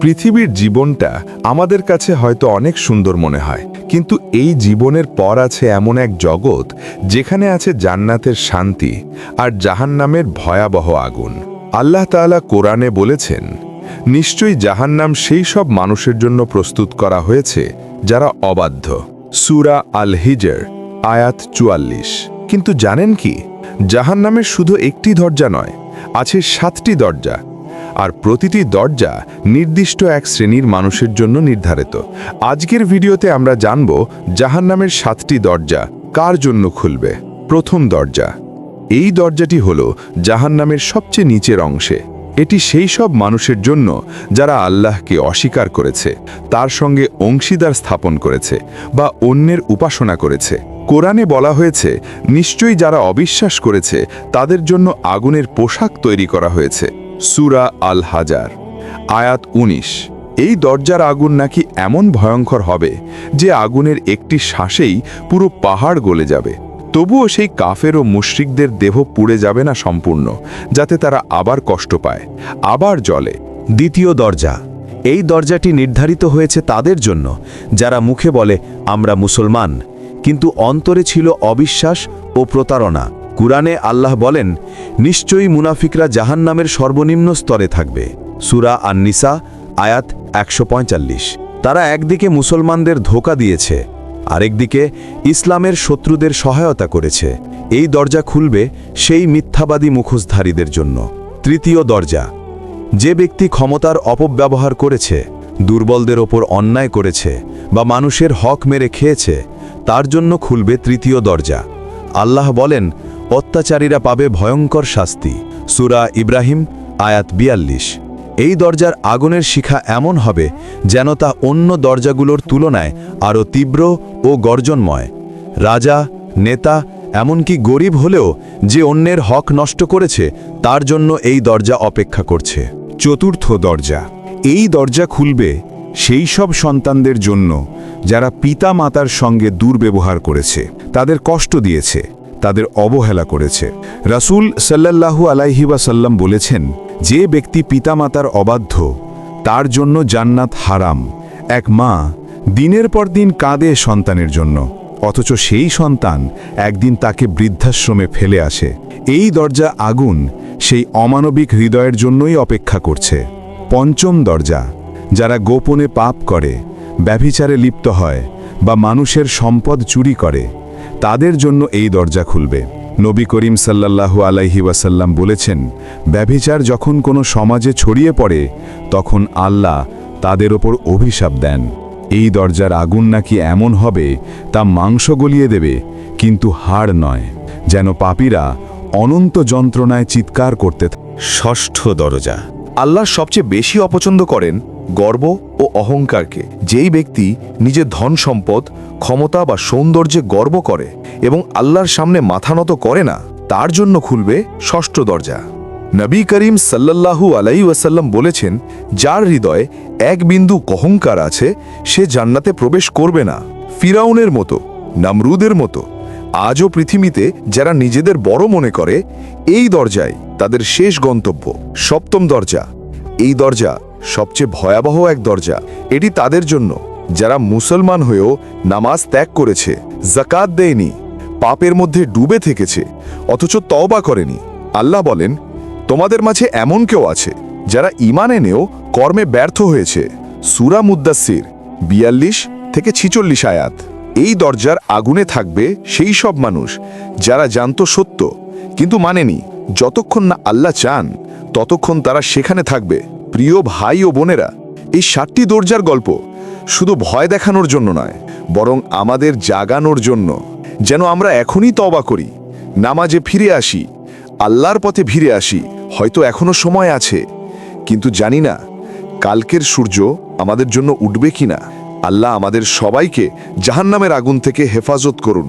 পৃথিবীর জীবনটা আমাদের কাছে হয়তো অনেক সুন্দর মনে হয়, কিন্তু এই জীবনের পর আছে এমন এক জগৎ যেখানে আছে জান্নাতের শান্তি আর জাহান্নামের ভয়াবহ আগুন। আল্লাহ তাআলা কোরআনে বলেছেন, নিশ্চয়ই জাহান্নাম সেই সব মানুষের জন্য প্রস্তুত করা হয়েছে যারা অবাধ্য। সুরা আল হিজর আয়াত চুয়াল্লিশ। কিন্তু জানেন কি? জাহান্নামের শুধু একটি দরজা নয়, আছে সাতটি দরজা। আর প্রতিটি দরজা নির্দিষ্ট এক শ্রেণির মানুষের জন্য নির্ধারিত। আজকের ভিডিওতে আমরা জানব জাহান্নামের সাতটি দরজা কার জন্য খুলবে। প্রথম দরজা। এই দরজাটি হল জাহান্নামের সবচেয়ে নিচের অংশে। এটি সেই সব মানুষের জন্য যারা আল্লাহকে অস্বীকার করেছে, তার সঙ্গে অংশীদার স্থাপন করেছে বা অন্যের উপাসনা করেছে। কোরআনে বলা হয়েছে, নিশ্চয়ই যারা অবিশ্বাস করেছে, তাদের জন্য আগুনের পোশাক তৈরি করা হয়েছে। সুরা আল হাজার আয়াত ১৯ এই দরজার আগুন নাকি এমন ভয়ঙ্কর হবে যে আগুনের একটি শ্বাসেই পুরো পাহাড় গলে যাবে। তবুও সেই কাফের ও মুশরিকদের দেহ পুড়ে যাবে না সম্পূর্ণ, যাতে তারা আবার কষ্ট পায়, আবার জলে দ্বিতীয় দরজা। এই দরজাটি নির্ধারিত হয়েছে তাদের জন্য, যারা মুখে বলে, আমরা মুসলমান। কিন্তু অন্তরে ছিল অবিশ্বাস ও প্রতারণা। কুরআনে আল্লাহ বলেন, নিশ্চয়ই মুনাফিকরা জাহান্নামের সর্বনিম্ন স্তরে থাকবে। সুরা আননিসা, আয়াত একশো পঁয়তাল্লিশ। তারা একদিকে মুসলমানদের ধোকা দিয়েছে, আরেকদিকে ইসলামের শত্রুদের সহায়তা করেছে। এই দরজা খুলবে সেই মিথ্যাবাদী মুখোশধারীদের জন্য। তৃতীয় দরজা, যে ব্যক্তি ক্ষমতার অপব্যবহার করেছে, দুর্বলদের ওপর অন্যায় করেছে বা মানুষের হক মেরে খেয়েছে, তার জন্য খুলবে তৃতীয় দরজা। আল্লাহ বলেন অত্যাচারীরা পাবে ভয়ঙ্কর শাস্তি। সুরা ইব্রাহিম, আয়াত বিয়াল্লিশ। এই দরজার আগুনের শিখা এমন হবে যেন তা অন্য দরজাগুলোর তুলনায় আরও তীব্র ও গর্জনময়। রাজা, নেতা, এমনকি গরিব হলেও যে অন্যের হক নষ্ট করেছে, তার জন্য এই দরজা অপেক্ষা করছে। চতুর্থ দরজা। এই দরজা খুলবে সেই সব সন্তানদের জন্য যারা পিতা মাতার সঙ্গে দুর্ব্যবহার করেছে, তাদের কষ্ট দিয়েছে। তাদের অবহেলা করেছে। রাসূল সাল্লাল্লাহু আলাইহি ওয়াসাল্লাম বলেছেন, যে ব্যক্তি পিতামাতার অবাধ্য, তার জন্য জান্নাত হারাম। এক মা দিনের পর দিন কাঁদে সন্তানের জন্য, অথচ সেই সন্তান একদিন তাকে বৃদ্ধাশ্রমে ফেলে আসে। এই দরজা আগুন সেই অমানবিক হৃদয়ের জন্যই অপেক্ষা করছে। পঞ্চম দরজা, যারা গোপনে পাপ করে, ব্যভিচারে লিপ্ত হয় বা মানুষের সম্পদ চুরি করে তাদের জন্য এই দরজা খুলবে। নবী করিম সাল্লাল্লাহু আলাইহি ওয়াসাল্লাম বলেছেন, ব্যভিচার যখন কোনো সমাজে ছড়িয়ে পড়ে, তখন আল্লাহ তাদের ওপর অভিশাপ দেন। এই দরজার আগুন নাকি এমন হবে তা মাংস গলিয়ে দেবে, কিন্তু হাড় নয়, যেন পাপীরা অনন্ত যন্ত্রণায় চিৎকার করতে ষষ্ঠ দরজা। আল্লাহ সবচেয়ে বেশি অপছন্দ করেন গর্ব ও অহংকারকে, যেই ব্যক্তি নিজের ধন সম্পদ, ক্ষমতা বা সৌন্দর্যে গর্ব করে এবং আল্লাহর সামনে মাথা নত করে না, তার জন্য খুলবে ষষ্ঠ দরজা। নবী করিম সাল্লাল্লাহু আলাই ওয়াসাল্লাম বলেছেন, যার হৃদয়ে এক বিন্দু অহংকার আছে, সে জান্নাতে প্রবেশ করবে না। ফিরাউনের মতো, নামরুদের মতো, আজও পৃথিবীতে যারা নিজেদের বড় মনে করে, এই দরজায় তাদের শেষ গন্তব্য। সপ্তম দরজা, এই দরজা সবচেয়ে ভয়াবহ এক দরজা। এটি তাদের জন্য। যারা মুসলমান হয়েও নামাজ ত্যাগ করেছে জাকাত দেয়নি, পাপের মধ্যে ডুবে থেকেছে, অথচ তওবা করেনি। আল্লাহ বলেন, তোমাদের মাঝে এমন কেউ আছে, যারা ইমান এনেও কর্মে ব্যর্থ হয়েছে। সুরা মুদ্দাসির বিয়াল্লিশ থেকে ছিচল্লিশ আয়াত। এই দরজার আগুনে থাকবে সেই সব মানুষ, যারা জানত সত্য, কিন্তু মানেনি, যতক্ষণ না আল্লাহ চান, ততক্ষণ তারা সেখানে থাকবে। প্রিয় ভাই ও বোনেরা, এই সাতটি দরজার গল্প শুধু ভয় দেখানোর জন্য নয়, বরং আমাদের জাগানোর জন্য। যেন আমরা এখনই তবা করি, নামাজে ফিরে আসি, আল্লাহর পথে ফিরে আসি, হয়তো এখনও সময় আছে। কিন্তু জানি না, কালকের সূর্য আমাদের জন্য উঠবে কিনা। আল্লাহ আমাদের সবাইকে জাহান্নামের আগুন থেকে হেফাজত করুন।